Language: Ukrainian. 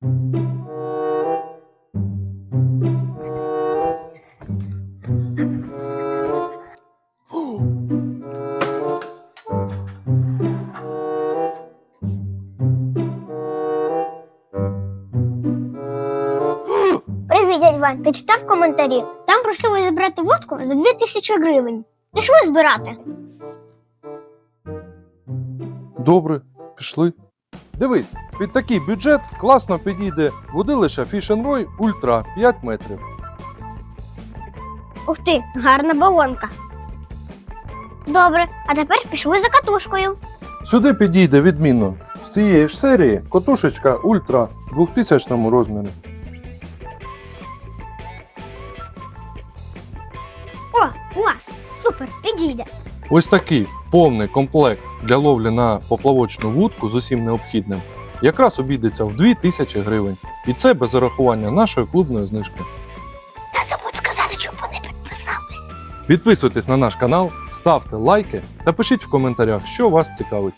Привіт, дядь. Ти читав коментарі? Там просили збирати водку за 2000 гривень. Пішли збирати. Добре, пішли. Дивись, під такий бюджет класно підійде водилище Roy Ультра 5 метрів. Ух ти, гарна балонка. Добре, а тепер пішли за катушкою. Сюди підійде відмінно з цієї ж серії котушечка Ультра 2000 розмірі. О, клас! Супер, підійде. Ось такий повний комплект для ловлі на поплавочну вудку з усім необхідним якраз обійдеться в 2000 гривень. І це без зарахування нашої клубної знижки. Не забудь сказати, щоб вони підписались. Підписуйтесь на наш канал, ставте лайки та пишіть в коментарях, що вас цікавить.